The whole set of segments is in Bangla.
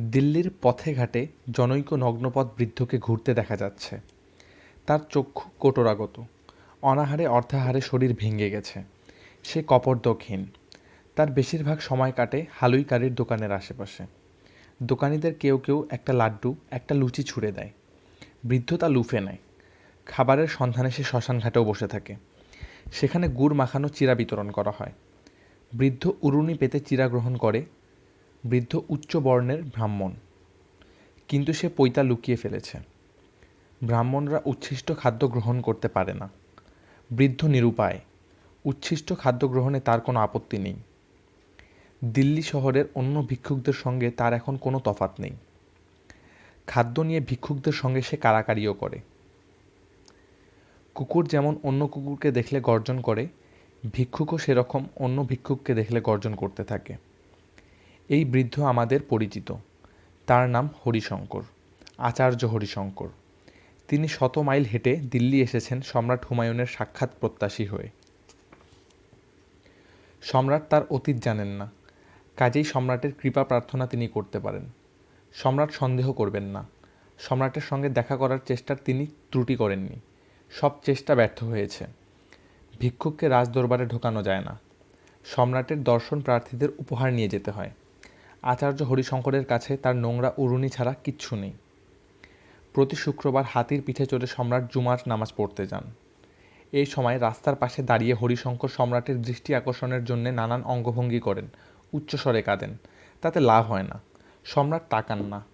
দিল্লির পথে ঘাটে জনৈক নগ্নপথ বৃদ্ধকে ঘুরতে দেখা যাচ্ছে। তার চক্ষু কোটরাগত। অনাহারে অর্ধাহারে শরীর ভেঙে গেছে। সে কপর্দকহীন তার বেশিরভাগ সময় কাটে হালুইকারির দোকানের আশেপাশে। দোকানিদের কেউ কেউ একটা লাড্ডু, একটা লুচি ছুঁড়ে দেয়। বৃদ্ধ তা লুফে নেয়। খাবারের সন্ধানে সে শ্মশান ঘাটেও বসে থাকে। সেখানে গুড় মাখানো চিরা বিতরণ করা হয়। বৃদ্ধ উরুনি পেতে চিরা গ্রহণ করে বৃদ্ধ উচ্চ বর্ণের ব্রাহ্মণ। কিন্তু সে পৈতা লুকিয়ে ফেলেছে। ব্রাহ্মণরা উচ্ছিষ্ট খাদ্য গ্রহণ করতে পারে না। বৃদ্ধ নিরুপায়, উচ্ছিষ্ট খাদ্য গ্রহণে তার কোনো আপত্তি নেই। দিল্লি শহরের অন্য ভিক্ষুকদের সঙ্গে তার এখন কোনো তফাত নেই। খাদ্য নিয়ে ভিক্ষুকদের সঙ্গে সে কারাকারিও করে। কুকুর যেমন অন্য কুকুরকে দেখলে গর্জন করে, ভিক্ষুকও সেরকম অন্য ভিক্ষুককে দেখলে গর্জন করতে থাকে। এই বৃদ্ধ আমাদের পরিচিত। তার নাম হরিশঙ্কর, আচার্য হরিশঙ্কর। তিনি শত মাইল হেঁটে দিল্লি এসেছেন সম্রাট হুমায়ুনের সাক্ষাৎ প্রত্যাশী হয়ে। সম্রাট তার অতীত জানেন না। কাজেই সম্রাটের কৃপা প্রার্থনা তিনি করতে পারেন। সম্রাট সন্দেহ করবেন না। সম্রাটের সঙ্গে দেখা করার চেষ্টার তিনি ত্রুটি করেননি। সব চেষ্টা ব্যর্থ হয়েছে। ভিক্ষুককে রাজদরবারে ঢোকানো যায় না। সম্রাটের দর্শন প্রার্থীদের উপহার নিয়ে যেতে হয়। আচার্য হরিশঙ্করের কাছে তার নোংরা উরুনি ছাড়া কিচ্ছু নেই। প্রতি শুক্রবার হাতির পিঠে চড়ে সম্রাট জুমার নামাজ পড়তে যান। এই সময় রাস্তার পাশে দাঁড়িয়ে হরিশঙ্কর সম্রাটের দৃষ্টি আকর্ষণের জন্য নানান অঙ্গভঙ্গি করেন, উচ্চস্বরে কাঁদেন। তাতে লাভ হয় না। সম্রাট তাকান না।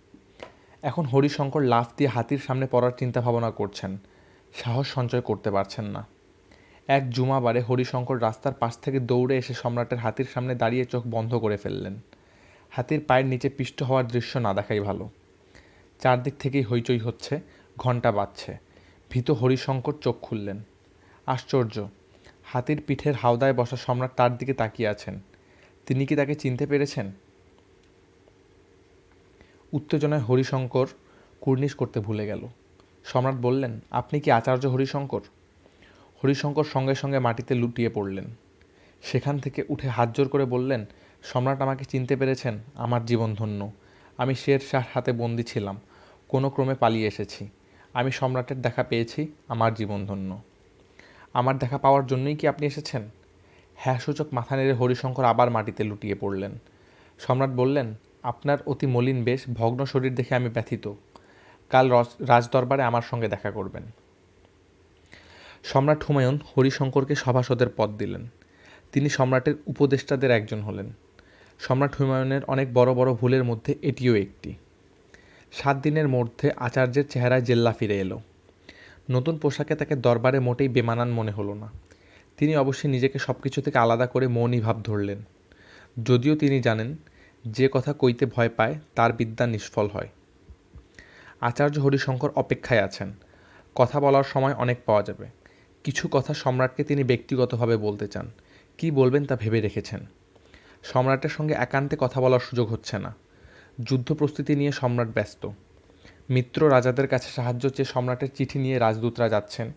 এখন হরিশঙ্কর লাফ দিয়ে হাতির সামনে পড়ার চিন্তা ভাবনা করছেন। সাহস সঞ্চয় করতে পারছেন না। এক জুমাবারে হরিশঙ্কর রাস্তার পাশ থেকে দৌড়ে এসে সম্রাটের হাতির সামনে দাঁড়িয়ে চোখ বন্ধ করে ফেললেন। হাতির পায়ের নিচে পিষ্ট হওয়ার দৃশ্য না দেখাই ভালো। চারদিক থেকেই হইচই হচ্ছে ঘণ্টা বাজছে। ভীত হরিশঙ্কর চোখ খুললেন। আশ্চর্য, হাতির পিঠের হাওদায় বসা সম্রাট তার দিকে তাকিয়ে আছেন। তিনি কি তাকে চিনতে পেরেছেন? উত্তেজনায় হরিশঙ্কর কুর্নিশ করতে ভুলে গেল। সম্রাট বললেন, আপনি কি আচার্য হরিশঙ্কর? হরিশঙ্কর সঙ্গে সঙ্গে মাটিতে লুটিয়ে পড়লেন। সেখান থেকে উঠে হাত জোর করে বললেন সম্রাট আমাকে চিনতে পেরেছেন, আমার জীবন ধন্য। আমি শের শাহ হাতে বন্দি ছিলাম, কোনো ক্রমে পালিয়ে এসেছি। আমি সম্রাটের দেখা পেয়েছি, আমার জীবন ধন্য। আমার দেখা পাওয়ার জন্যই কি আপনি এসেছেন? হ্যাঁ সূচক মাথা নেড়ে হরিশঙ্কর আবার মাটিতে লুটিয়ে পড়লেন। সম্রাট বললেন, আপনার অতি মলিন বেশ, ভগ্ন শরীর দেখে আমি ব্যথিত। কাল রজ- রাজদরবারে আমার সঙ্গে দেখা করবেন। সম্রাট হুমায়ুন হরিশঙ্করকে সভাসদের পদ দিলেন। তিনি সম্রাটের উপদেষ্টাদের একজন হলেন। সম্রাট হুমায়ুনের অনেক বড় বড় ভুলের মধ্যে এটিও একটি। সাত দিনের মধ্যে আচার্যের চেহারায় জেল্লা ফিরে এলো। নতুন পোশাকে তাকে দরবারে মোটেই বেমানান মনে হলো না। তিনি অবশ্যই নিজেকে সব কিছু থেকে আলাদা করে মৌনী ভাব ধরলেন। যদিও তিনি জানেন, যে কথা কইতে ভয় পায়, তার বিদ্যা নিষ্ফল হয়। আচার্য হরিশঙ্কর অপেক্ষায় আছেন। কথা বলার সময় অনেক পাওয়া যাবে। কিছু কথা সম্রাটকে তিনি ব্যক্তিগতভাবে বলতে চান। কি বলবেন তা ভেবে রেখেছেন। সম্রাটের সঙ্গে একান্তে কথা বলার সুযোগ হচ্ছে না। যুদ্ধ প্রস্তুতি নিয়ে সম্রাট ব্যস্ত। মিত্র রাজাদের কাছে সাহায্য চেয়ে সম্রাটের চিঠি নিয়ে রাজদূতরা যাচ্ছেন।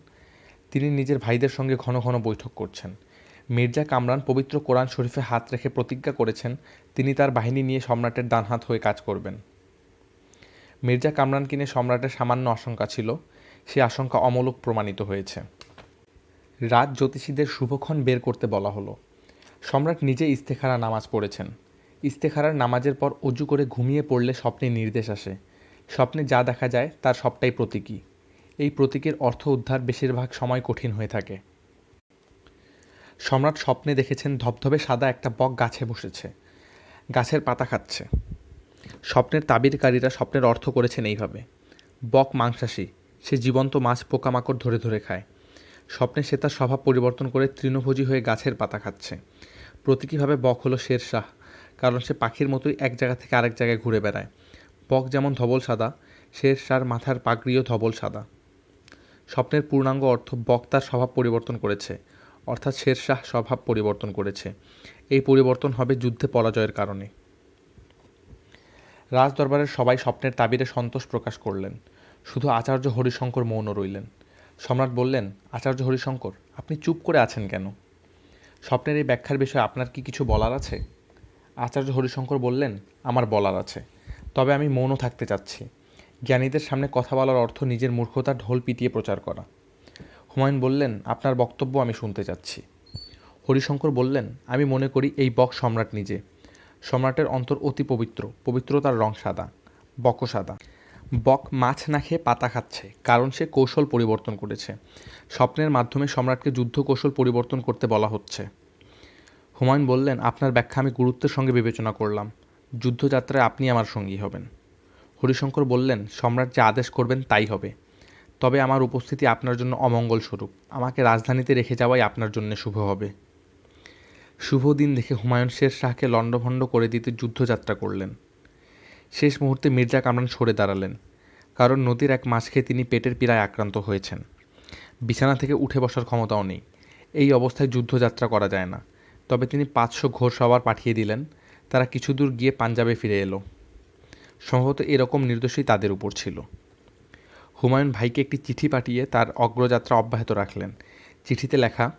তিনি নিজের ভাইদের সঙ্গে ঘন ঘন বৈঠক করছেন। মির্জা কামরান পবিত্র কোরআন শরীফে হাত রেখে প্রতিজ্ঞা করেছেন, তিনি তার বাহিনী নিয়ে সম্রাটের ডান হাত হয়ে কাজ করবেন। মির্জা কামরানকে নিয়ে সম্রাটের সামান্য আশঙ্কা ছিল, সে আশঙ্কা অমূলক প্রমাণিত হয়েছে। রাত জ্যোতিষীদের শুভক্ষণ বের করতে বলা হলো। সম্রাট নিজে ইস্তেখারা নামাজ পড়েছেন। ইস্তেখারার নামাজের পর অজু করে ঘুমিয়ে পড়লে স্বপ্নে নির্দেশ আসে। স্বপ্নে যা দেখা যায় তার সবটাই প্রতীকী। এই প্রতীকের অর্থ উদ্ধার বেশিরভাগ সময় কঠিন হয়ে থাকে। সম্রাট স্বপ্নে দেখেছেন ধবধবে সাদা একটা বক গাছে বসেছে। গাছের পাতা খাচ্ছে। স্বপ্নের তাবিরকারীরা স্বপ্নের অর্থ করেছেন এইভাবে। বক মাংসাশী, সে জীবন্ত মাছ পোকামাকড় ধরে ধরে খায়। স্বপ্নে সে তার স্বভাব পরিবর্তন করে তৃণভোজী হয়ে গাছের পাতা খাচ্ছে। প্রতীকীভাবে বক হলো শের শাহ, কারণ সে পাখির মতোই এক জায়গা থেকে আরেক জায়গায় ঘুরে বেড়ায়। বক যেমন ধবল সাদা, শের শাহর মাথার পাগড়িও ধবল সাদা। স্বপ্নের পূর্ণাঙ্গ অর্থ বক তার স্বভাব পরিবর্তন করেছে, অর্থাৎ শের শাহ স্বভাব পরিবর্তন করেছে। এই পরিবর্তন হবে যুদ্ধে পরাজয়ের কারণে। রাজদরবারের সবাই স্বপ্নের তাবিরে সন্তোষ প্রকাশ করলেন। শুধু আচার্য হরিশঙ্কর মৌন রইলেন। সম্রাট বললেন, আচার্য হরিশঙ্কর, আপনি চুপ করে আছেন কেন? স্বপ্নের এই ব্যাখ্যার বিষয়ে আপনার কি কিছু বলার আছে? আচার্য হরিশঙ্কর বললেন, আমার বলার আছে। তবে আমি মৌন থাকতে চাচ্ছি। জ্ঞানীদের সামনে কথা বলার অর্থ নিজের মূর্খতা ঢোল পিটিয়ে প্রচার করা। হুমায়ুন বললেন, আপনার বক্তব্য আমি শুনতে চাচ্ছি। হরিশঙ্কর বললেন, আমি মনে করি এই বক সম্রাট নিজে। সম্রাটের অন্তর অতি পবিত্র। পবিত্রতার রং সাদা, বক সাদা। বক মাছ না খেয়ে পাতা খাচ্ছে, কারণ সে কৌশল পরিবর্তন করেছে। স্বপ্নের মাধ্যমে সম্রাটকে যুদ্ধ কৌশল পরিবর্তন করতে বলা হচ্ছে। হুমায়ুন বললেন, আপনার ব্যাখ্যা আমি গুরুত্বের সঙ্গে বিবেচনা করলাম। যুদ্ধযাত্রায় আপনি আমার সঙ্গী হবেন। হরিশঙ্কর বললেন, সম্রাট যে আদেশ করবেন তাই হবে। তবে আমার উপস্থিতি আপনার জন্য অমঙ্গল স্বরূপ আমাকে রাজধানীতে রেখে যাওয়াই আপনার জন্য শুভ হবে। শুভ দিন দেখে হুমায়ুন শের শাহকে লণ্ডভণ্ড করে দিতে যুদ্ধযাত্রা করলেন। শেষ মুহূর্তে মির্জা কামরান সরে দাঁড়ালেন। কারণ নদীর এক মাছ খেয়ে তিনি পেটের পীড়ায় আক্রান্ত হয়েছেন। বিছানা থেকে উঠে বসার ক্ষমতাও নেই। এই অবস্থায় যুদ্ধযাত্রা করা যায় না। তবে তিনি পাঁচশো ঘোড়সওয়ার পাঠিয়ে দিলেন। তারা কিছু দূর গিয়ে পাঞ্জাবে ফিরে এলো। সম্ভবত এরকম নির্দোষই তাদের উপর ছিল। হুমায়ুন ভাইকে একটি চিঠি পাঠিয়ে তার অগ্রযাত্রা অব্যাহত রাখলেন। চিঠিতে লেখা,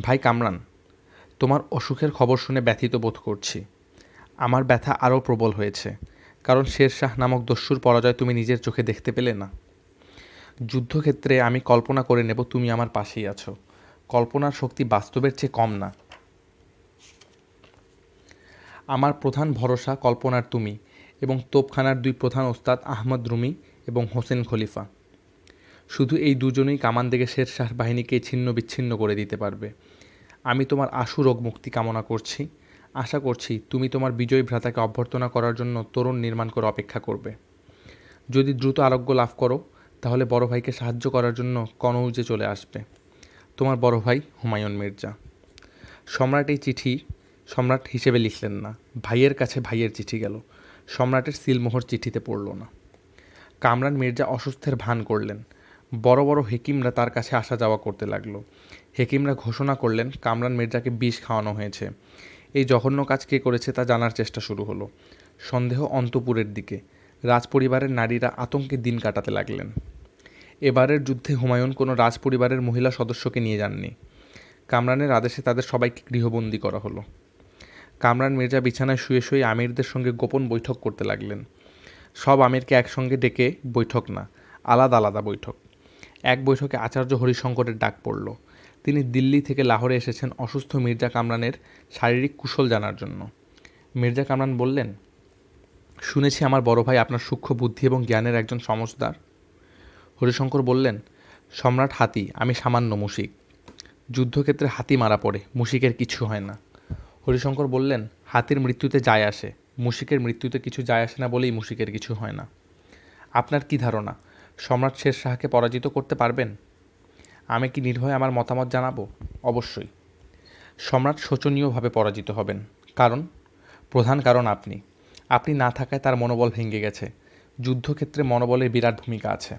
ভাই কামরান, তোমার অসুখের খবর শুনে ব্যথিত বোধ করছি। আমার ব্যথা আরও প্রবল হয়েছে। কারণ শের শাহ নামক দস্যুর পরাজয় তুমি নিজের চোখে দেখতে পেলে না। যুদ্ধক্ষেত্রে আমি কল্পনা করে নেব তুমি আমার পাশেই আছো। কল্পনার শক্তি বাস্তবের চেয়ে কম না। আমার প্রধান ভরসা কল্পনার তুমি এবং তোপখানার দুই প্রধান ওস্তাদ আহমদ রুমি এবং হোসেন খলিফা। শুধু এই দুজনেই কামান থেকে শের শাহ বাহিনীকে ছিন্ন বিচ্ছিন্ন করে দিতে পারবে। আমি তোমার আশু রোগ মুক্তি কামনা করছি। আশা করছি তুমি তোমার বিজয়ী ভ্রাতাকে অভ্যর্থনা করার জন্য তরুণ নির্মাণ করে অপেক্ষা করবে। যদি দ্রুত আরোগ্য লাভ করো তাহলে বড় ভাইকে সাহায্য করার জন্য কনৌজে চলে আসবে। তোমার বড় ভাই হুমায়ুন মির্জা। সম্রাট এই চিঠি সম্রাট হিসেবে লিখলেন না। ভাইয়ের কাছে ভাইয়ের চিঠি গেল। সম্রাটের সিলমোহর চিঠিতে পড়ল না। কামরান মির্জা অসুস্থের ভান করলেন। বড় বড় হেকিমরা তার কাছে আসা যাওয়া করতে লাগল। হেকিমরা ঘোষণা করলেন, কামরান মির্জাকে বিষ খাওয়ানো হয়েছে। এই জঘন্য কাজ কে করেছে তা জানার চেষ্টা শুরু হলো। সন্দেহ অন্তপুরের দিকে। রাজপরিবারের নারীরা আতঙ্কে দিন কাটাতে লাগলেন। এবারের যুদ্ধে হুমায়ুন কোনো রাজপরিবারের মহিলা সদস্যকে নিয়ে যাননি। কামরানের আদেশে তাদের সবাইকে গৃহবন্দী করা হলো। কামরান মির্জা বিছানায় শুয়ে শুয়ে আমিরদের সঙ্গে গোপন বৈঠক করতে লাগলেন। সব আমিরকে একসঙ্গে ডেকে বৈঠক না, আলাদা আলাদা বৈঠক। এক বৈঠকে আচার্য হরিশঙ্করের ডাক পড়ল। তিনি দিল্লি থেকে লাহোরে এসেছেন অসুস্থ মির্জা কামরানের শারীরিক কুশল জানার জন্য। মির্জা কামরান বললেন শুনেছি আমার বড় ভাই আপনার সূক্ষ্ম বুদ্ধি এবং জ্ঞানের একজন সমজদার হরিশঙ্কর বললেন, সম্রাট হাতি, আমি সামান্য মুশিক। যুদ্ধক্ষেত্রে হাতি মারা পড়ে, মুশিকের কিছু হয় না। হরিশঙ্কর বললেন, হাতির মৃত্যুতে যায় আসে, মুশিকের মৃত্যুতে কিছু যায় আসে না বলেই মুশিকের কিছু হয় না। আপনার কি ধারণা, সম্রাট শের শাহকে পরাজিত করতে পারবেন? আমি কি নির্ভয়ে আমার মতামত জানাব? অবশ্যই। সম্রাট শোচনীয়ভাবে পরাজিত হবেন। কারণ, প্রধান কারণ আপনি। আপনি না থাকায় তার মনোবল ভেঙে গেছে। যুদ্ধক্ষেত্রে মনোবলের বিরাট ভূমিকা আছে।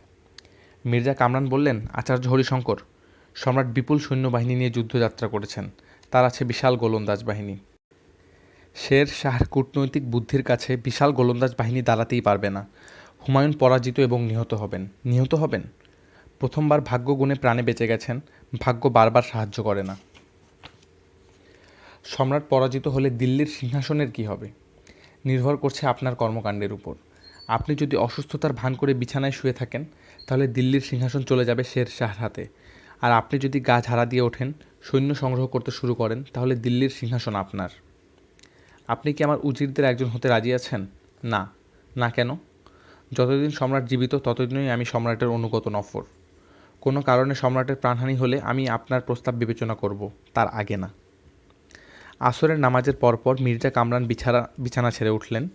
মির্জা কামরান বললেন, আচার্য হরিশঙ্কর, সম্রাট বিপুল সৈন্যবাহিনী নিয়ে যুদ্ধযাত্রা করেছেন। তার আছে বিশাল গোলন্দাজ বাহিনী। শের শাহর কূটনৈতিক বুদ্ধির কাছে বিশাল গোলন্দাজ বাহিনী দাঁড়াতেই পারবে না। হুমায়ুন পরাজিত এবং নিহত হবেন। নিহত হবেন? প্রথমবার ভাগ্য গুণে প্রাণে বেঁচে গেছেন। ভাগ্য বারবার সাহায্য করে না। সম্রাট পরাজিত হলে দিল্লির সিংহাসনের কি হবে? নির্ভর করছে আপনার কর্মকাণ্ডের উপর। আপনি যদি অসুস্থতার ভান করে বিছানায় শুয়ে থাকেন, তাহলে দিল্লির সিংহাসন চলে যাবে শের শাহর হাতে। আর আপনি যদি গা ঝাড়া দিয়ে ওঠেন, সৈন্য সংগ্রহ করতে শুরু করেন, তাহলে দিল্লির সিংহাসন আপনার। আপনি কি আমার উজিরদের একজন হতে রাজি আছেন? না। না কেন? যতদিন সম্রাট জীবিত, ততদিনই আমি সম্রাটের অনুগত নফর। কোনো কারণে সম্রাটের প্রাণহানি হলে আমি আপনার প্রস্তাব বিবেচনা করব, তার আগে না। আসরের নামাজের পরপর মির্জা কামরান বিছানা বিছানা ছেড়ে উঠলেন।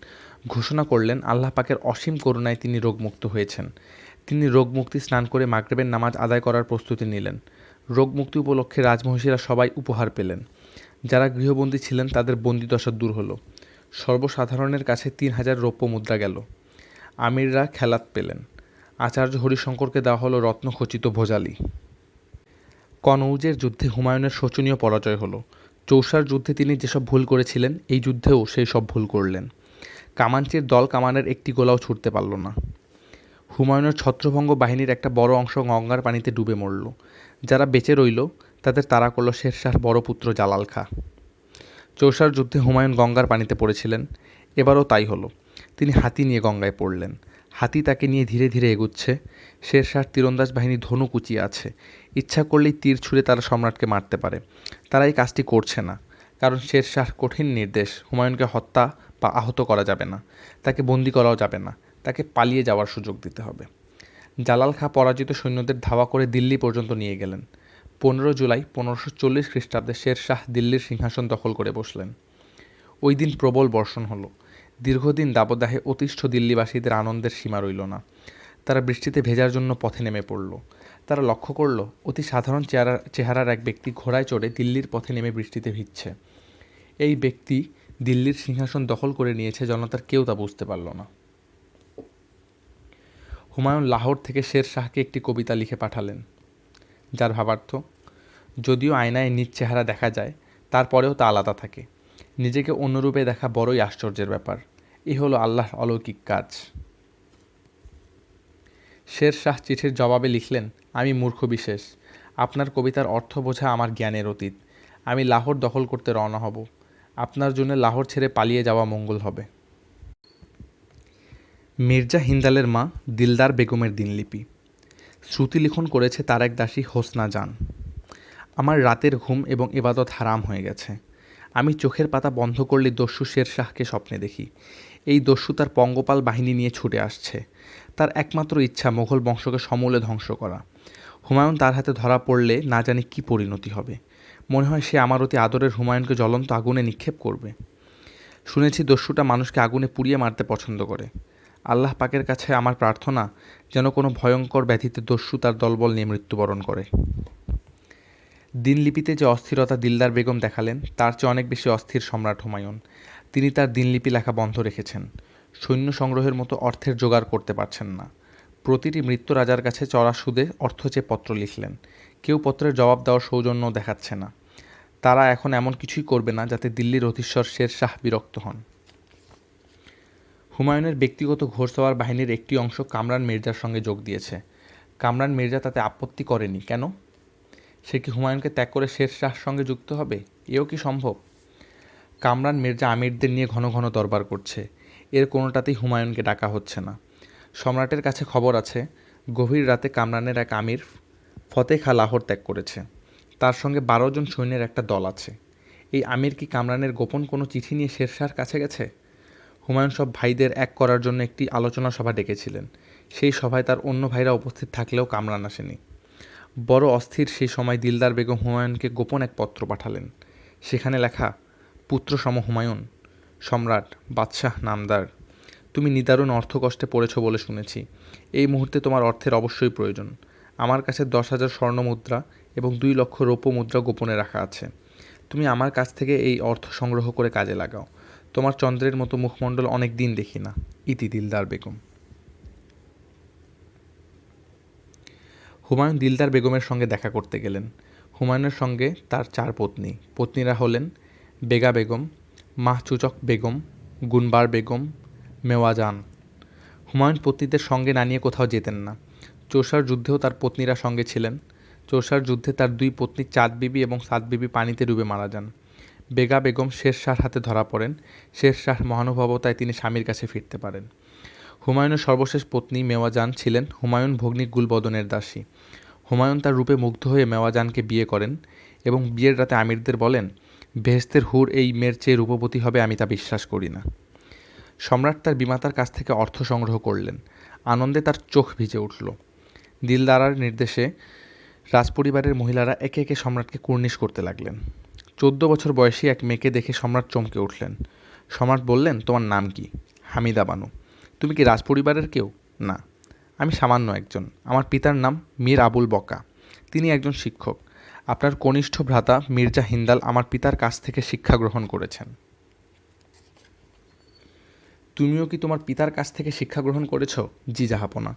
ঘোষণা করলেন, আল্লাহ পাকের অসীম করুণায় তিনি রোগমুক্ত হয়েছেন। তিনি রোগমুক্তি স্নান করে মাগরেবের নামাজ আদায় করার প্রস্তুতি নিলেন। রোগমুক্তি উপলক্ষে রাজমহিষীরা সবাই উপহার পেলেন। যারা গৃহবন্দী ছিলেন, তাদের বন্দিদশা দূর হলো। সর্বসাধারণের কাছে তিন হাজার রৌপ্য মুদ্রা গেল। আমিররা খেলাত পেলেন। আচার্য হরিশঙ্করকে দেওয়া হলো রত্নখচিত ভোজালি। কনৌজের যুদ্ধে হুমায়ুনের শোচনীয় পরাজয় হলো। চৌসার যুদ্ধে তিনি যেসব ভুল করেছিলেন, এই যুদ্ধেও সেই সব ভুল করলেন। কামাঞ্চির দল কামানের একটি গোলাও ছুটতে পারল না। হুমায়ুনের ছত্রভঙ্গ বাহিনীর একটা বড় অংশ গঙ্গার পানিতে ডুবে মরল। যারা বেঁচে রইল, তাদের তাড়া করল শেরশাহর বড় পুত্র জালাল খা। চৌসার যুদ্ধে হুমায়ুন গঙ্গার পানিতে পড়েছিলেন। এবারও তাই হলো। তিনি হাতি নিয়ে গঙ্গায় পড়লেন। হাতি তাকে নিয়ে ধীরে ধীরে এগুচ্ছে। শেরশাহ তীরন্দাজ বাহিনী ধনু কুচিয়ে আছে। ইচ্ছা করলেই তীর ছুঁড়ে তারা সম্রাটকে মারতে পারে। তারা এই কাজটি করছে না। কারণ শেরশাহ কঠিন নির্দেশ। হুমায়ুনকে হত্যা বা আহত করা যাবে না। তাকে বন্দি করাও যাবে না। তাকে পালিয়ে যাওয়ার সুযোগ দিতে হবে। জালাল খাঁ পরাজিত সৈন্যদের ধাওয়া করে দিল্লি পর্যন্ত নিয়ে গেলেন। পনেরো জুলাই পনেরোশো চল্লিশ খ্রিস্টাব্দে শের শাহ দিল্লির সিংহাসন দখল করে বসলেন। ওই দিন প্রবল বর্ষণ হলো। দীর্ঘদিন দাবদাহে অতিষ্ঠ দিল্লিবাসীদের আনন্দের সীমা রইল না। তারা বৃষ্টিতে ভেজার জন্য পথে নেমে পড়ল। তারা লক্ষ্য করল, অতি সাধারণ চেহারা, চেহারার এক ব্যক্তি ঘোড়ায় চড়ে দিল্লির পথে নেমে বৃষ্টিতে ভিজছে। এই ব্যক্তি দিল্লির সিংহাসন দখল করে নিয়েছে, জনতার কেউ তা বুঝতে পারল না। হুমায়ুন লাহোর থেকে শের শাহকে একটি কবিতা লিখে পাঠালেন। যার ভাবার্থ, যদিও আয়নায় নিজ চেহারা দেখা যায়, তারপরেও তা আলাদা থাকে। নিজেকে অন্যরূপে দেখা বড়ই আশ্চর্যের ব্যাপার। এ হলো আল্লাহর অলৌকিক কাজ। শের শাহ চিঠির জবাবে লিখলেন, আমি মূর্খ বিশেষ। আপনার কবিতার অর্থ বোঝা আমার জ্ঞানের অতীত। আমি লাহোর দখল করতে রওনা হব। আপনার জন্য লাহোর ছেড়ে পালিয়ে যাওয়া মঙ্গল হবে। মির্জা হিন্দালের মা দিলদার বেগমের দিনলিপি। শ্রুতি লিখন করেছে তার এক দাসী হোসনা জান। আমার রাতের ঘুম এবং এবাদত হারাম হয়ে গেছে। আমি চোখের পাতা বন্ধ করলে দস্যু শের শাহকে স্বপ্নে দেখি। এই দস্যু তার পঙ্গপাল বাহিনী নিয়ে ছুটে আসছে। তার একমাত্র ইচ্ছা মোঘল বংশকে সমূলে ধ্বংস করা। হুমায়ুন তার হাতে ধরা পড়লে না জানি কী পরিণতি হবে। মনে হয় সে আমার অতি আদরের হুমায়ুনকে জ্বলন্ত আগুনে নিক্ষেপ করবে। শুনেছি দস্যুটা মানুষকে আগুনে পুড়িয়ে মারতে পছন্দ করে। আল্লাহ পাকের কাছে আমার প্রার্থনা, যেন কোনো ভয়ঙ্কর ব্যাধিতে দস্যু তার দলবল নিয়ে মৃত্যুবরণ করে। দিনলিপিতে যে অস্থিরতা দিলদার বেগম দেখালেন, তার চেয়ে অনেক বেশি অস্থির সম্রাট হুমায়ুন। তিনি তার দিনলিপি লেখা বন্ধ রেখেছেন। সৈন্য সংগ্রহের মতো অর্থের জোগাড় করতে পারছেন না। প্রতিটি মৃত্যু রাজার কাছে চড়া সুদে অর্থ চেয়ে পত্র লিখলেন। কেউ পত্রের জবাব দেওয়ার সৌজন্য দেখাচ্ছে না। তারা এখন এমন কিছুই করবে না যাতে দিল্লির অধীশ্বর শের শাহ বিরক্ত হন। হুমায়ুনের ব্যক্তিগত ঘোড়সওয়ার বাহিনীর একটি অংশ কামরান মির্জার সঙ্গে যোগ দিয়েছে। কামরান মির্জা তাতে আপত্তি করেনি। কেন? সে কি হুমায়ুনকে ত্যাগ করে শের শাহর সঙ্গে যুক্ত হবে? এও কি সম্ভব? কামরান, মির্জা আমিরদের নিয়ে ঘন ঘন দরবার করছে। এর কোনোটাতেই হুমায়ুনকে ডাকা হচ্ছে না। সম্রাটের কাছে খবর আছে, গভীর রাতে কামরানের এক আমির ফতে খা লাহোর ত্যাগ করেছে। তার সঙ্গে বারো জন সৈন্যের একটা দল আছে। এই আমির কি কামরানের গোপন কোনো চিঠি নিয়ে শেরশাহর কাছে গেছে? হুমায়ুন সব ভাইদের এক করার জন্য একটি আলোচনা সভা ডেকেছিলেন। সেই সভায় তার অন্য ভাইরা উপস্থিত থাকলেও কামরান আসেনি। বড় অস্থির সেই সময় দিলদার বেগম হুমায়ুনকে গোপন এক পত্র পাঠালেন। সেখানে লেখা পুত্র সম হুমায়ুন, সম্রাট বাদশাহ নামদার, তুমি নিদারুণ অর্থকষ্টে পড়েছ বলে শুনেছি। এই মুহূর্তে তোমার অর্থের অবশ্যই প্রয়োজন। আমার কাছে দশ হাজার স্বর্ণ মুদ্রা এবং দুই লক্ষ রৌপ্য মুদ্রা গোপনে রাখা আছে। তুমি আমার কাছ থেকে এই অর্থ সংগ্রহ করে কাজে লাগাও। তোমার চন্দ্রের মতো মুখমণ্ডল অনেক দিন দেখি না। ইতি দিলদার বেগম। হুমায়ুন দিলদার বেগমের সঙ্গে দেখা করতে গেলেন। হুমায়ুনের সঙ্গে তার চার পত্নী। পত্নীরা হলেন বেগা বেগম, মাহচুচক বেগম, গুনবার বেগম মেওয়াজান হুমায়ুন পত্নীদের সঙ্গে না নিয়ে কোথাও যেতেন না। চৌসার যুদ্ধেও তার পত্নীরা সঙ্গে ছিলেন। চৌসার যুদ্ধে তার দুই পত্নী চাঁদ বিবি এবং সাত বিবি পানিতে ডুবে মারা যান। বেগা বেগম শের শাহর হাতে ধরা পড়েন। শের শাহ মহানুভবতায় তিনি স্বামীর কাছে ফিরতে পারেন। হুমায়ুনের সর্বশেষ পত্নী মেওয়াজান ছিলেন হুমায়ুন ভগ্নী গুলবদনের দাসী। হুমায়ুন তার রূপে মুগ্ধ হয়ে মেওয়াজানকে বিয়ে করেন এবং বিয়ের রাতে আমিরদের বলেন বেহেস্তের হুর এই মেয়ের চেয়ে রূপবতী হবে, আমি তা বিশ্বাস করি না। সম্রাট তার বিমাতার কাছ থেকে অর্থ সংগ্রহ করলেন। আনন্দে তার চোখ ভিজে উঠল। দিলদারার নির্দেশে রাজপরিবারের মহিলারা একে একে সম্রাটকে কুর্নিশ করতে লাগলেন। চোদ্দ বছর বয়সী এক মেয়েকে দেখে সম্রাট চমকে উঠলেন। সম্রাট বললেন, তোমার নাম কি? হামিদা বানু। তুমি কি রাজপরিবারের কেউ? না। আমি সামান্য একজন। আমার পিতার নাম মীর আবুল বকা। তিনি একজন শিক্ষক। আপনার কনিষ্ঠ ভ্রাতা মির্জা হিন্দাল আমার পিতার কাছ থেকে শিক্ষা গ্রহণ করেছেন। তুমিও কি তোমার পিতার কাছ থেকে শিক্ষা গ্রহণ করেছ? জি, জাহাপনা।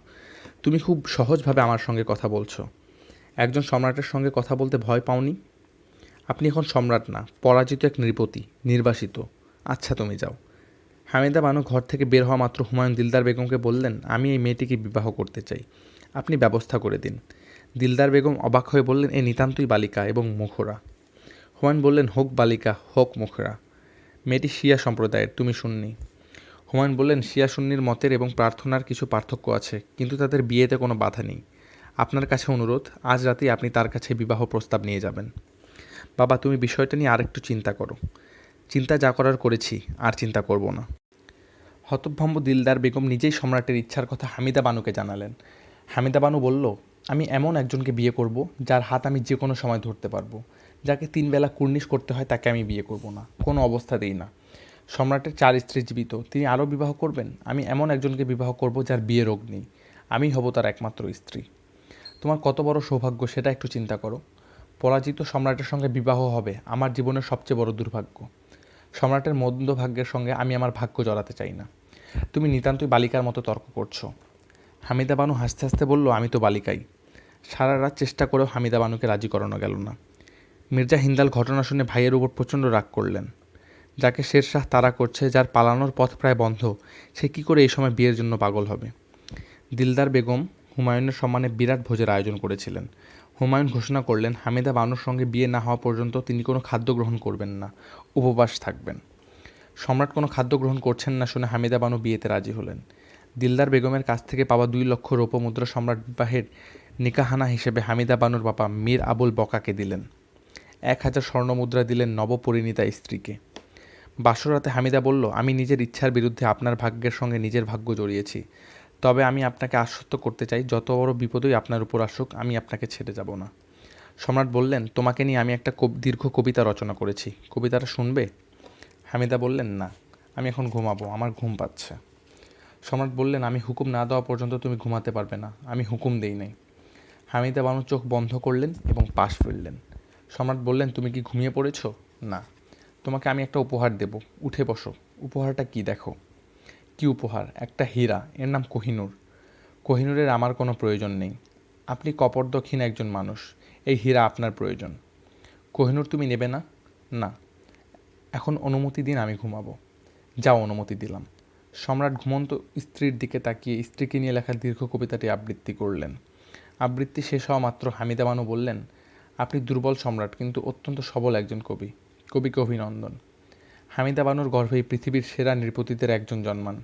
তুমি খুব সহজভাবে আমার সঙ্গে কথা বলছো। একজন সম্রাটের সঙ্গে কথা বলতে ভয় পাওনি? আপনি এখন সম্রাট না, পরাজিত এক নৃপতি, নির্বাসিত। আচ্ছা তুমি যাও। হামিদা বানু ঘর থেকে বের হওয়া মাত্র হুমায়ুন দিলদার বেগমকে বললেন, আমি এই মেয়েটিকে বিবাহ করতে চাই। আপনি ব্যবস্থা করে দিন। দিলদার বেগম অবাক হয়ে বললেন, এ নিতান্তই বালিকা এবং মুখরা। হুমায়ুন বললেন, হোক বালিকা, হোক মুখরা। মেয়েটি শিয়া সম্প্রদায়ের, তুমি শুননি হুমায়ুন বললেন, শিয়া সুন্নির মতের এবং প্রার্থনার কিছু পার্থক্য আছে, কিন্তু তাদের বিয়েতে কোনো বাধা নেই। আপনার কাছে অনুরোধ, আজ রাতেই আপনি তার কাছে বিবাহ প্রস্তাব নিয়ে যাবেন। বাবা, তুমি বিষয়টা নিয়ে আরেকটু চিন্তা করো। চিন্তা যা করার করেছি, আর চিন্তা করব না। হতভম্ব দিলদার বেগম নিজেই সম্রাটের ইচ্ছার কথা হামিদা বানুকে জানালেন। হামিদা বানু বলল, আমি এমন একজনকে বিয়ে করব, যার হাত আমি যে কোনো সময় ধরতে পারব। যাকে তিন বেলা কুর্নিশ করতে হয়, তাকে আমি বিয়ে করব না, কোনো অবস্থাতেই না। সম্রাটের চার স্ত্রী জীবিত, তিনি আরও বিবাহ করবেন? আমি এমন একজনকে বিবাহ করব, যার বিয়ে রোগ নেই। আমি হব তার একমাত্র স্ত্রী। তোমার কত বড় সৌভাগ্য, সেটা একটু চিন্তা করো। পরাজিত সম্রাটের সঙ্গে বিবাহ হবে, আমার জীবনের সবচেয়ে বড় দুর্ভাগ্য। সম্রাটের মন্দ ভাগ্যের সঙ্গে আমি আমার ভাগ্য জড়াতে চাই না। তুমি নিতান্তই বালিকার মতো তর্ক করছ। হামিদা বানু হাসতে হাসতে বলল, আমি তো বালিকাই। সারা রাত চেষ্টা করেও হামিদা বানুকে রাজি করানো গেল না। মির্জা হিন্দাল ঘটনা শুনে ভাইয়ের উপর প্রচণ্ড রাগ করলেন। যাকে শেরশাহ তারা করছে, যার পালানোর পথ প্রায় বন্ধ, সে কী করে এই সময় বিয়ের জন্য পাগল হবে? দিলদার বেগম হুমায়ুনের সম্মানে বিরাট ভোজের আয়োজন করেছিলেন। হুমায়ুন ঘোষণা করলেন, হামিদা বানুর সঙ্গে বিয়ে না হওয়া পর্যন্ত তিনি কোনো খাদ্য গ্রহণ করবেন না, উপবাস থাকবেন। সম্রাট কোনো খাদ্য গ্রহণ করছেন না শুনে হামিদা বানু বিয়েতে রাজি হলেন। দিলদার বেগমের কাছ থেকে পাওয়া দুই লক্ষ রৌপ্যমুদ্রা সম্রাট বিবাহের নিকাহানা হিসেবে হামিদা বানুর বাবা মীর আবুল বকাকে দিলেন। এক হাজার স্বর্ণমুদ্রা দিলেন নবপরিণীতা স্ত্রীকে। বাসরাতে হামিদা বলল, আমি নিজের ইচ্ছার বিরুদ্ধে আপনার ভাগ্যের সঙ্গে নিজের ভাগ্য জড়িয়েছি। তবে আমি আপনাকে আশ্বস্ত করতে চাই, যত বড় বিপদই আপনার উপর আসুক, আমি আপনাকে ছেড়ে যাব না। সম্রাট বললেন, তোমাকে নিয়ে আমি একটা দীর্ঘ কবিতা রচনা করেছি। কবিতাটা শুনবে? হামিদা বললেন, না, আমি এখন ঘুমাবো, আমার ঘুম পাচ্ছে। সম্রাট বললেন, আমি হুকুম না দেওয়া পর্যন্ত তুমি ঘুমাতে পারবে না, আমি হুকুম দেই নাই। হামিদা বানু চোখ বন্ধ করলেন এবং পাশ ফিরলেন। সম্রাট বললেন, তুমি কি ঘুমিয়ে পড়েছ? না, তোমাকে আমি একটা উপহার দেব, উঠে বসো। উপহারটা কি, দেখো। কি উপহার, একটা হীরা। এর নাম কোহিনূর। কোহিনূরের আমার কোনো প্রয়োজন নেই। আপনি কপর্দক্ষিণ একজন মানুষ। এই হীরা আপনার প্রয়োজন। কোহিনূর, তুমি নেবে না? না। এখন অনুমতি দিন, আমি ঘুমাবো। যাও, অনুমতি দিলাম। সম্রাট ঘুমন্ত স্ত্রীর দিকে তাকিয়ে স্ত্রীকে নিয়ে লেখা দীর্ঘ কবিতাটি আবৃত্তি করলেন। আবৃত্তি শেষ হওয়া মাত্র হামিদা বানু বললেন, আপনি দুর্বল সম্রাট, কিন্তু অত্যন্ত সবল একজন কবি। কবিকে অভিনন্দন। হামিদা বানুর গর্ভেই পৃথিবীর সেরা নৃপতিদের একজন জন্মান।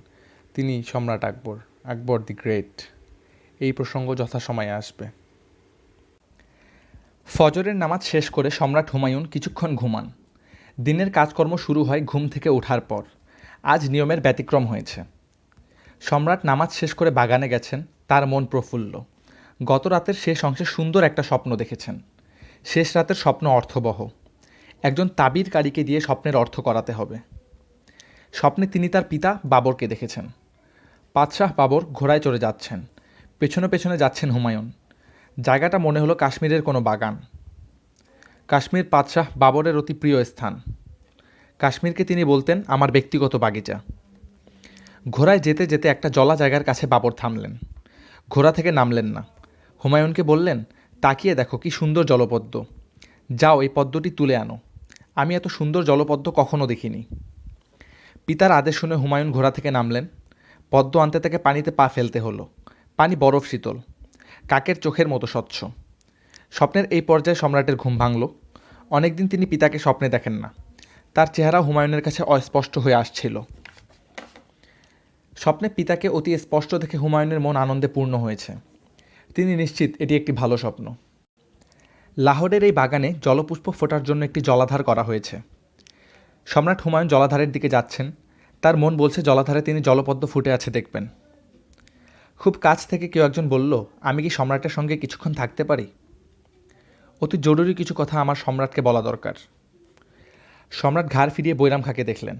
তিনি সম্রাট আকবর আকবর দি গ্রেট। এই প্রসঙ্গ যথাসময়ে আসবে। ফজরের নামাজ শেষ করে সম্রাট হুমায়ুন কিছুক্ষণ ঘুমান। দিনের কাজকর্ম শুরু হয় ঘুম থেকে ওঠার পর। আজ নিয়মের ব্যতিক্রম হয়েছে। সম্রাট নামাজ শেষ করে বাগানে গেছেন, তার মন প্রফুল্ল। গত রাতের শেষ অংশে সুন্দর একটা স্বপ্ন দেখেছেন। শেষ রাতের স্বপ্ন অর্থবহ। একজন তাবিরকারীকে দিয়ে স্বপ্নের অর্থ করাতে হবে। স্বপ্নে তিনি তার পিতা বাবরকে দেখেছেন। পাতশাহ বাবর ঘোড়ায় চড়ে যাচ্ছেন। পেছনে পেছনে যাচ্ছেন হুমায়ুন। জায়গাটা মনে হলো কাশ্মীরের কোনো বাগান। কাশ্মীর পাতশাহ বাবরের অতি প্রিয় স্থান। কাশ্মীরকে তিনি বলতেন, আমার ব্যক্তিগত বাগিচা। ঘোড়ায় যেতে যেতে একটা জলা জায়গার কাছে বাবর থামলেন। ঘোড়া থেকে নামলেন না। হুমায়ুনকে বললেন, তাকিয়ে দেখো কি সুন্দর জলপদ্ম। যাও এই পদ্মটি তুলে আনো। আমি এত সুন্দর জলপদ্ম কখনো দেখিনি। পিতার আদেশ শুনে হুমায়ুন ঘোড়া থেকে নামলেন। পদ্ম আনতে তাকে পানিতে পা ফেলতে হলো। পানি বরফ শীতল। কাকের চোখের মতো স্বচ্ছ। স্বপ্নের এই পর্যায়ে সম্রাটের ঘুম ভাঙল। অনেকদিন তিনি পিতাকে স্বপ্নে দেখেন না। তার চেহারা হুমায়ুনের কাছে অস্পষ্ট হয়ে আসছিল। স্বপ্নে পিতাকে অতি স্পষ্ট দেখে হুমায়ুনের মন আনন্দে পূর্ণ হয়েছে। তিনি নিশ্চিত এটি একটি ভালো স্বপ্ন। লাহোরের এই বাগানে জলপুষ্প ফোটার জন্য একটি জলাধার করা হয়েছে। সম্রাট হুমায়ুন জলাধারের দিকে যাচ্ছেন। তার মন বলছে জলাধারে তিনি জলপদ্ম ফুটে আছে দেখবেন। খুব কাছ থেকে কেউ একজন বলল, আমি কি সম্রাটের সঙ্গে কিছুক্ষণ থাকতে পারি? অতি জরুরি কিছু কথা আমার সম্রাটকে বলা দরকার। সম্রাট ঘাড় ফিরিয়ে বৈরাম খাকে দেখলেন।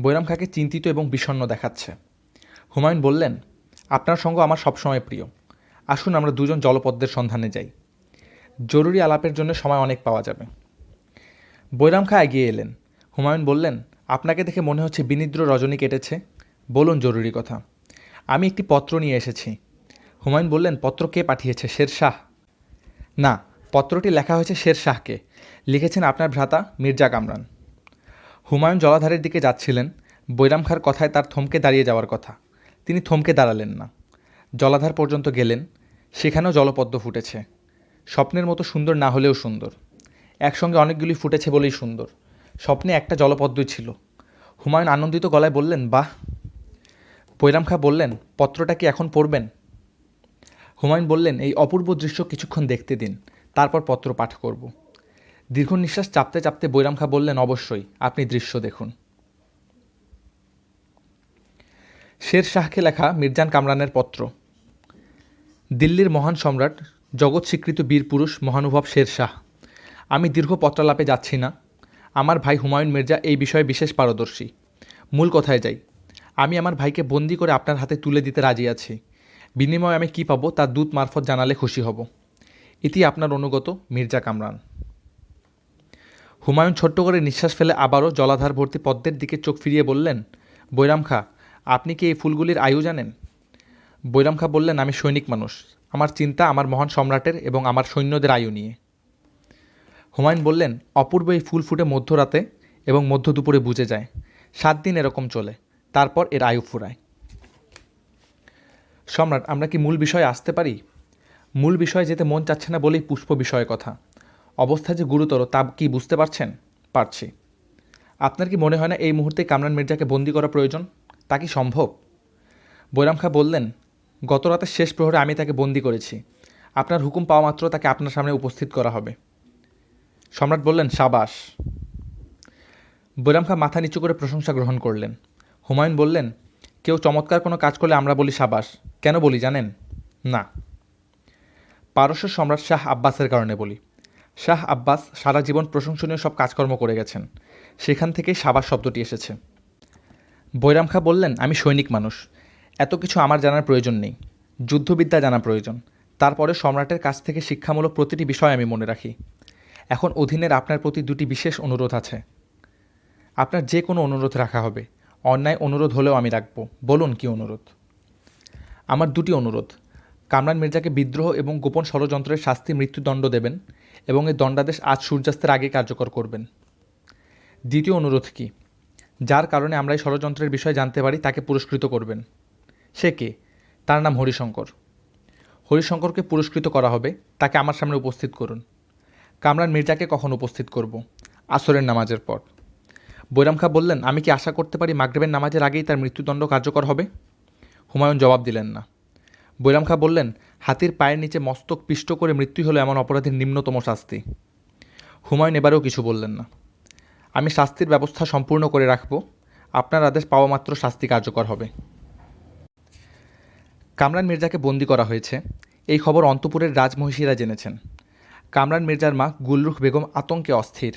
বৈরাম খাকে চিন্তিত এবং বিষণ্ণ দেখাচ্ছে। হুমায়ুন বললেন, আপনার সঙ্গ আমার সবসময় প্রিয়। আসুন, আমরা দুজন জলপদ্মের সন্ধানে যাই। জরুরি আলাপের জন্য সময় অনেক পাওয়া যাবে। বৈরাম খা এগিয়ে এলেন। হুমায়ুন বললেন, আপনাকে দেখে মনে হচ্ছে বিনিদ্র রজনী কেটেছে। বলুন জরুরি কথা। আমি একটি পত্র নিয়ে এসেছি। হুমায়ুন বললেন, পত্র কে পাঠিয়েছে? শেরশাহ? না, পত্রটি লেখা হয়েছে শেরশাহকে। লিখেছেন আপনার ভ্রাতা মির্জা কামরান। হুমায়ুন জলাধারের দিকে যাচ্ছিলেন। বৈরাম খাঁর কথায় তার থমকে দাঁড়িয়ে যাওয়ার কথা। তিনি থমকে দাঁড়ালেন না। জলাধার পর্যন্ত গেলেন। সেখানেও জলপদ্ম ফুটেছে। স্বপ্নের মতো সুন্দর না হলেও সুন্দর। একসঙ্গে অনেকগুলি ফুটেছে বলেই সুন্দর। স্বপ্নে একটা জলপদ্মই ছিল। হুমায়ুন আনন্দিত গলায় বললেন, বাহ! বৈরাম খা বললেন, পত্রটা কি এখন পড়বেন? হুমায়ুন বললেন, এই অপূর্ব দৃশ্য কিছুক্ষণ দেখতে দিন, তারপর পত্র পাঠ করব। দীর্ঘ নিঃশ্বাস চাপতে চাপতে বৈরাম খা বললেন, অবশ্যই, আপনি দৃশ্য দেখুন। শের শাহকে লেখা মির্জান কামরানের পত্র। দিল্লির মহান সম্রাট জগৎ স্বীকৃত বীর পুরুষ মহানুভব শের শাহ। আমি দীর্ঘ পত্রালাপে যাচ্ছি না। আমার ভাই হুমায়ুন মির্জা এই বিষয়ে বিশেষ পারদর্শী। মূল কথায় যাই, আমি আমার ভাইকে বন্দি করে আপনার হাতে তুলে দিতে রাজি আছি। বিনিময়ে আমি কী পাবো তার দূত মারফত জানালে খুশি হব। ইতি আপনার অনুগত মির্জা কামরান। হুমায়ুন ছোট্ট করে নিঃশ্বাস ফেলে আবারও জলাধার ভর্তি পদ্মের দিকে চোখ ফিরিয়ে বললেন, বৈরাম খা, আপনি কি এই ফুলগুলির আয়ু জানেন? বৈরাম খা বললেন, আমি সৈনিক মানুষ। আমার চিন্তা আমার মহান সম্রাটের এবং আমার সৈন্যদের আয়ু নিয়ে। হুমায়ুন বললেন, অপূর্ব এই ফুল ফুটে মধ্যরাতে এবং মধ্য দুপুরে বুঝে যায়। সাত দিন এরকম চলে, তারপর এর আয়ু ফুরায়। সম্রাট, আমরা কি মূল বিষয়ে আসতে পারি? মূল বিষয়ে যেতে মন চাচ্ছে না বলেই পুষ্প বিষয়ে কথা। অবস্থা যে গুরুতর, তা কি বুঝতে পারছেন? পারছি। আপনার কি মনে হয় না এই মুহূর্তে কামরান মির্জাকে বন্দি করা প্রয়োজন? তা কি সম্ভব? বৈরাম খা বললেন গত রাতের শেষ প্রহরে আমি তাকে বন্দি করেছি। আপনার হুকুম পাওয়া মাত্র তাকে আপনার সামনে উপস্থিত করা হবে। সম্রাট বললেন, সাবাস। বৈরাম খা মাথা নিচু করে প্রশংসা গ্রহণ করলেন। হুমায়ুন বললেন, কেউ চমৎকার কোনো কাজ করলে আমরা বলি সাবাস। কেন বলি জানেন? না। পারস্য সম্রাট শাহ আব্বাসের কারণে বলি। শাহ আব্বাস সারা জীবন প্রশংসনীয় সব কাজকর্ম করে গেছেন। সেখান থেকেই সাবাস শব্দটি এসেছে। বৈরাম খা বললেন, আমি সৈনিক মানুষ। এত কিছু আমার জানার প্রয়োজন নেই। যুদ্ধবিদ্যা জানা প্রয়োজন। তারপরে সম্রাটের কাছ থেকে শিক্ষামূলক প্রতিটি বিষয় আমি মনে রাখি। এখন অধীনের আপনার প্রতি দুটি বিশেষ অনুরোধ আছে। আপনার যে কোনো অনুরোধ রাখা হবে। অন্যায় অনুরোধ হলেও আমি রাখব। বলুন কি অনুরোধ? আমার দুটি অনুরোধ। কামরান মির্জাকে বিদ্রোহ এবং গোপন ষড়যন্ত্রের শাস্তি মৃত্যুদণ্ড দেবেন এবং এই দণ্ডাদেশ আজ সূর্যাস্তের আগে কার্যকর করবেন। দ্বিতীয় অনুরোধ কি? যার কারণে আমরা এই ষড়যন্ত্রের বিষয়ে জানতে পারি, তাকে পুরস্কৃত করবেন। সে কে? তার নাম হরিশঙ্কর। হরিশঙ্করকে পুরস্কৃত করা হবে, তাকে আমার সামনে উপস্থিত করুন। কামরান মির্জাকে কখন উপস্থিত করব? আসরের নামাজের পর। বৈরাম খা বললেন, আমি কি আশা করতে পারি মাগরেবের নামাজের আগেই তার মৃত্যুদণ্ড কার্যকর হবে? হুমায়ুন জবাব দিলেন না। বৈরাম খা বললেন, হাতির পায়ের নিচে মস্তক পিষ্ট করে মৃত্যু হলো এমন অপরাধীর নিম্নতম শাস্তি। হুমায়ুন এবারেও কিছু বললেন না। আমি শাস্তির ব্যবস্থা সম্পূর্ণ করে রাখব, আপনার আদেশ পাওয়া মাত্র শাস্তি কার্যকর হবে। কামরান মির্জাকে বন্দি করা হয়েছে। এই খবর অন্তপুরের রাজমহিষীরা জেনেছেন। কামরান মির্জার মা গুলরুখ বেগম আতঙ্কে অস্থির।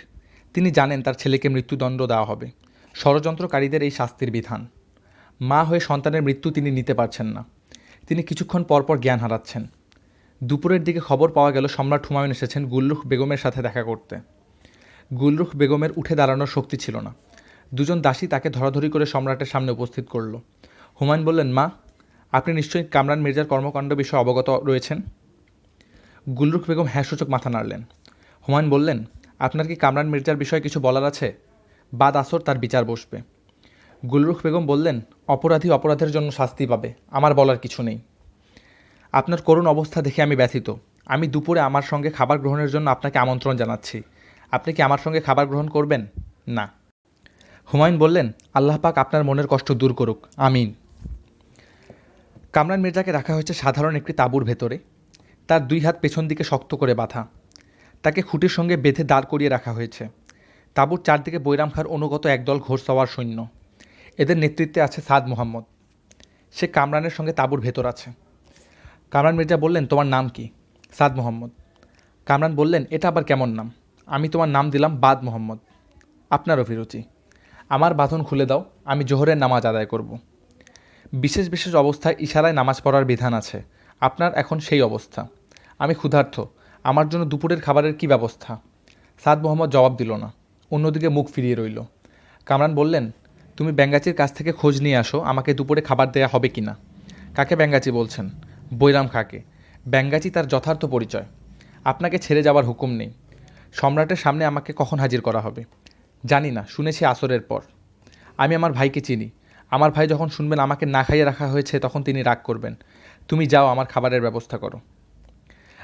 তিনি জানেন তার ছেলেকে মৃত্যুদণ্ড দেওয়া হবে। ষড়যন্ত্রকারীদের এই শাস্তির বিধান। মা হয়ে সন্তানের মৃত্যু তিনি নিতে পারছেন না। তিনি কিছুক্ষণ পরপর জ্ঞান হারাচ্ছেন। দুপুরের দিকে খবর পাওয়া গেল সম্রাট হুমায়ুন এসেছেন গুলরুখ বেগমের সাথে দেখা করতে। গুলরুখ বেগমের উঠে দাঁড়ানোর শক্তি ছিল না। দুজন দাসী তাকে ধরাধরি করে সম্রাটের সামনে উপস্থিত করল। হুমায়ুন বললেন, মা আপনি নিশ্চয়ই কামরান মির্জার কর্মকাণ্ড বিষয়ে অবগত রয়েছেন? গুলরুখ বেগম হ্যাঁ সূচক মাথা নাড়লেন। হুমায়ুন বললেন, আপনার কি কামরান মির্জার বিষয়ে কিছু বলার আছে? বাদ আসর তার বিচার বসবে। গুলরুখ বেগম বললেন, অপরাধী অপরাধের জন্য শাস্তি পাবে, আমার বলার কিছু নেই। আপনার করুণ অবস্থা দেখে আমি ব্যথিত। আমি দুপুরে আমার সঙ্গে খাবার গ্রহণের জন্য আপনাকে আমন্ত্রণ জানাচ্ছি। আপনি কি আমার সঙ্গে খাবার গ্রহণ করবেন? না। হুমায়ুন বললেন, আল্লাহ পাক আপনার মনের কষ্ট দূর করুক। আমিন। কামরান মির্জাকে রাখা হয়েছে সাধারণ একটি তাঁবুর ভেতরে। তার দুই হাত পেছন দিকে শক্ত করে বাঁধা। তাকে খুঁটির সঙ্গে বেঁধে দাঁড় করিয়ে রাখা হয়েছে। তাঁবুর চারদিকে বৈরাম খার অনুগত একদল ঘোড়সওয়ার সৈন্য। এদের নেতৃত্বে আছে সাদ মোহাম্মদ। সে কামরানের সঙ্গে তাঁবুর ভেতর আছে। কামরান মির্জা বললেন, তোমার নাম কি? সাদ মোহাম্মদ। কামরান বললেন, এটা আবার কেমন নাম? আমি তোমার নাম দিলাম বাদ মোহাম্মদ। আপনার অভিরুচি আমার বাঁধন খুলে দাও, আমি জোহরের নামাজ আদায় করব। বিশেষ বিশেষ অবস্থায় ইশারায় নামাজ পড়ার বিধান আছে। আপনার এখন সেই অবস্থা। আমি ক্ষুধার্থ আমার জন্য দুপুরের খাবারের কি ব্যবস্থা? সাদ মোহাম্মদ জবাব দিল না। অন্যদিকে মুখ ফিরিয়ে রইল। কামরান বললেন, তুমি ব্যাঙ্গাচির কাছ থেকে খোঁজ নিয়ে আসো, আমাকে দুপুরে খাবার দেয়া হবে কি না? কাকে ব্যাঙ্গাচি বলছেন? বৈরাম খাকে ব্যাঙ্গাচি তার যথার্থ পরিচয়। আপনাকে ছেড়ে যাওয়ার হুকুম নেই। সম্রাটের সামনে আমাকে কখন হাজির করা হবে? জানি না, শুনেছি আসরের পর। আমি আমার ভাইকে চিনি। আমার ভাই যখন শুনবেন আমাকে না খাইয়ে রাখা হয়েছে, তখন তিনি রাগ করবেন। তুমি যাও, আমার খাবারের ব্যবস্থা করো।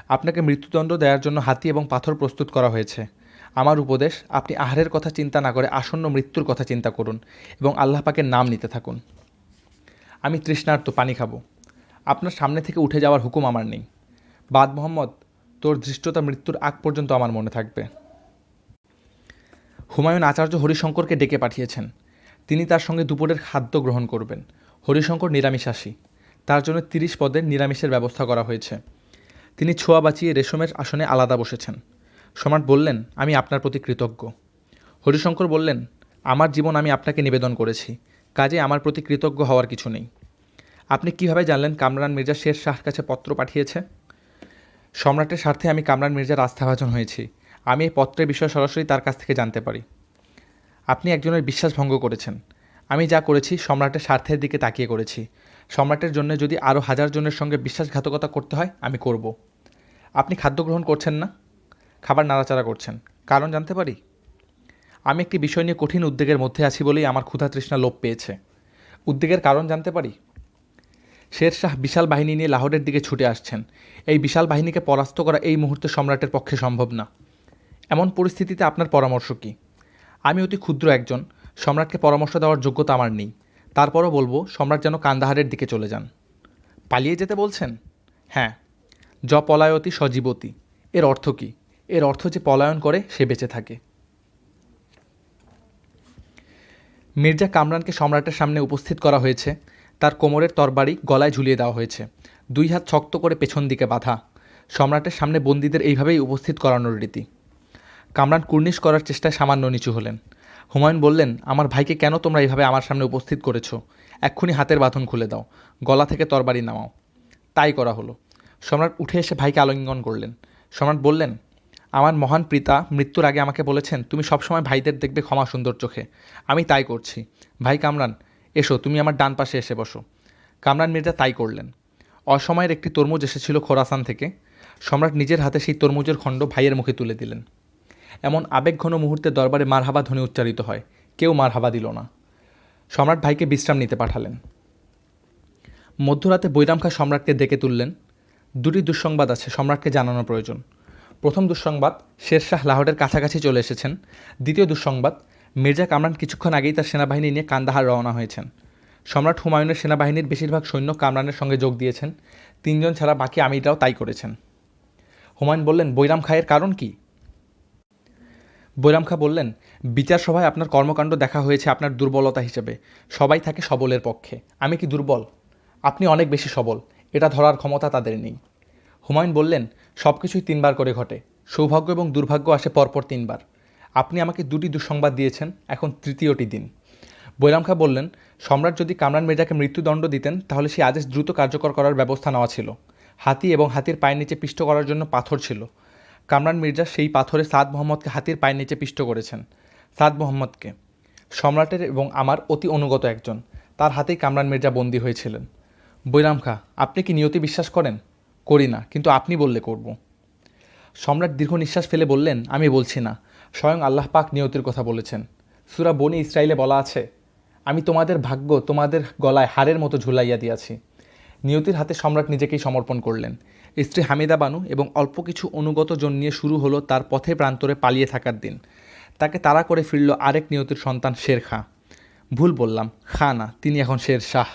আপনাকে মৃত্যুদণ্ড দেওয়ার জন্য হাতি এবং পাথর প্রস্তুত করা হয়েছে। আমার উপদেশ, আপনি আহারের কথা চিন্তা না করে আসন্ন মৃত্যুর কথা চিন্তা করুন এবং আল্লাহ পাকের নাম নিতে থাকুন। আমি তৃষ্ণার্ত, পানি খাব। আপনার সামনে থেকে উঠে যাওয়ার হুকুম আমার নেই। বাদ মোহাম্মদ, তোর ধৃষ্টতা মৃত্যুর আগ পর্যন্ত আমার মনে থাকবে। হুমায়ুন আচার্য হরিশঙ্করকে ডেকে পাঠিয়েছেন। তিনি তার সঙ্গে দুপুরের খাদ্য গ্রহণ করবেন। হরিশঙ্কর নিরামিষাসী তার জন্য তিরিশ পদের নিরামিষের ব্যবস্থা করা হয়েছে। তিনি ছোঁয়া বাঁচিয়ে রেশমের আসনে আলাদা বসেছেন। সম্রাট বললেন, আমি আপনার প্রতি কৃতজ্ঞ। হরিশঙ্কর বললেন, আমার জীবন আমি আপনাকে নিবেদন করেছি। কাজে আমার প্রতি কৃতজ্ঞ হওয়ার কিছু নেই। আপনি কীভাবে জানলেন কামরান মির্জা শের শাহর কাছে পত্র পাঠিয়েছে? সম্রাটের স্বার্থে আমি কামরান মির্জার আস্থাভাজন হয়েছি। আমি এই পত্রের বিষয়ে সরাসরি তার কাছ থেকে জানতে পারি। আপনি একজনের বিশ্বাস ভঙ্গ করেছেন। আমি যা করেছি, সম্রাটের স্বার্থের দিকে তাকিয়ে করেছি। সম্রাটের জন্য যদি আরও হাজার জনের সঙ্গে বিশ্বাসঘাতকতা করতে হয়, আমি করব। আপনি খাদ্য গ্রহণ করছেন না? খাবার নাড়াচাড়া করছেন। কারণ জানতে পারি? আমি একটি বিষয় নিয়ে কঠিন উদ্বেগের মধ্যে আছি বলেই আমার ক্ষুধা তৃষ্ণা লোপ পেয়েছে। উদ্বেগের কারণ জানতে পারি? শের শাহ বিশাল বাহিনী নিয়ে লাহোরের দিকে ছুটে আসছেন। এই বিশাল বাহিনীকে পরাস্ত করা এই মুহূর্তে সম্রাটের পক্ষে সম্ভব না। এমন পরিস্থিতিতে আপনার পরামর্শ কী? আমি অতি ক্ষুদ্র একজন। সম্রাটকে পরামর্শ দেওয়ার যোগ্যতা আমার নেই। তারপরও বলব, সম্রাট যেন কান্দাহারের দিকে চলে যান। পালিয়ে যেতে বলছেন? হ্যাঁ। জ পলায়তি সজীবতী। এর অর্থ কী? এর অর্থ যে পলায়ন করে, সে বেঁচে থাকে। মির্জা কামরানকে সম্রাটের সামনে উপস্থিত করা হয়েছে। তার কোমরের তরবারি গলায় ঝুলিয়ে দেওয়া হয়েছে। দুই হাত শক্ত করে পেছন দিকে বাঁধা। সম্রাটের সামনে বন্দীদের এইভাবেই উপস্থিত করানোর রীতি। কামরান কুর্নিশ করার চেষ্টায় সামান্য নিচু হলেন। হুমায়ুন বললেন, আমার ভাইকে কেন তোমরা এইভাবে আমার সামনে উপস্থিত করেছ? এক্ষুনি হাতের বাঁধন খুলে দাও, গলা থেকে তরবারি নামাও। তাই করা হলো। সম্রাট উঠে এসে ভাইকে আলিঙ্গন করলেন। সম্রাট বললেন, আমার মহান পিতা মৃত্যুর আগে আমাকে বলেছেন, তুমি সবসময় ভাইদের দেখবে ক্ষমা সুন্দর চোখে। আমি তাই করছি। ভাই কামরান, এসো, তুমি আমার ডান পাশে এসে বসো। কামরান মির্জা তাই করলেন। অসময়ের একটি তরমুজ এসেছিল খোরাসান থেকে। সম্রাট নিজের হাতে সেই তরমুজের খণ্ড ভাইয়ের মুখে তুলে দিলেন। এমন আবেগঘন মুহূর্তে দরবারে মারহাবা ধ্বনি উচ্চারিত হয়। কেউ মারহাবা দিল না। সম্রাট ভাইকে বিশ্রাম নিতে পাঠালেন। মধ্যরাতে বৈরাম খা সম্রাটকে ডেকে তুললেন। দুটি দুঃসংবাদ আছে, সম্রাটকে জানানো প্রয়োজন। প্রথম দুঃসংবাদ, শেরশাহ লাহোরের কাছাকাছি চলে এসেছেন। দ্বিতীয় দুঃসংবাদ, মির্জা কামরান কিছুক্ষণ আগেই তার সেনাবাহিনী নিয়ে কান্দাহার রওনা হয়েছেন। সম্রাট হুমায়ুনের সেনাবাহিনীর বেশিরভাগ সৈন্য কামরানের সঙ্গে যোগ দিয়েছেন। তিনজন ছাড়া বাকি আমিরাও তাই করেছেন। হুমায়ুন বললেন, বৈরাম খায়ের কারণ কি? বৈরাম খা বললেন, বিচার সভায় আপনার কর্মকাণ্ড দেখা হয়েছে আপনার দুর্বলতা হিসেবে। সবাই থাকে সবলের পক্ষে। আমি কি দুর্বল? আপনি অনেক বেশি সবল। এটা ধরার ক্ষমতা তাদের নেই। হুমায়ুন বললেন সব কিছুই তিনবার করে ঘটে। সৌভাগ্য এবং দুর্ভাগ্য আসে পরপর তিনবার। আপনি আমাকে দুটি দুঃসংবাদ দিয়েছেন, এখন তৃতীয়টি দিন। বৈরাম খা বললেন, সম্রাট যদি কামরান মির্জাকে মৃত্যুদণ্ড দিতেন, তাহলে সেই আদেশ দ্রুত কার্যকর করার ব্যবস্থা নেওয়া ছিল। হাতি এবং হাতির পায়ের নিচে পিষ্ট করার জন্য পাথর ছিল। কামরান মির্জা সেই পাথরে সাদ মোহাম্মদকে হাতির পায়ের নিচে পিষ্ট করেছেন। সাদ মোহাম্মদকে। সম্রাটের এবং আমার অতি অনুগত একজন। তার হাতেই কামরান মির্জা বন্দী হয়েছিলেন। বৈরাম খা, আপনি কি নিয়তি বিশ্বাস করেন? করি না, কিন্তু আপনি বললে করব। সম্রাট দীর্ঘ নিঃশ্বাস ফেলে বললেন, আমি বলছি না। স্বয়ং আল্লাহ পাক নিয়তির কথা বলেছেন। সুরা বনি ইসরায়েলে বলা আছে, আমি তোমাদের ভাগ্য তোমাদের গলায় হারের মতো ঝুলাইয়া দিয়াছি। নিয়তির হাতে সম্রাট নিজেকেই সমর্পণ করলেন। স্ত্রী হামিদা বানু এবং অল্প কিছু অনুগত জন নিয়ে শুরু হলো তার পথে প্রান্তরে পালিয়ে থাকার দিন। তাকে তাড়া করে ফিরল আরেক নিয়তির সন্তান শের খাঁ ভুল বললাম খা না তিনি এখন শের শাহ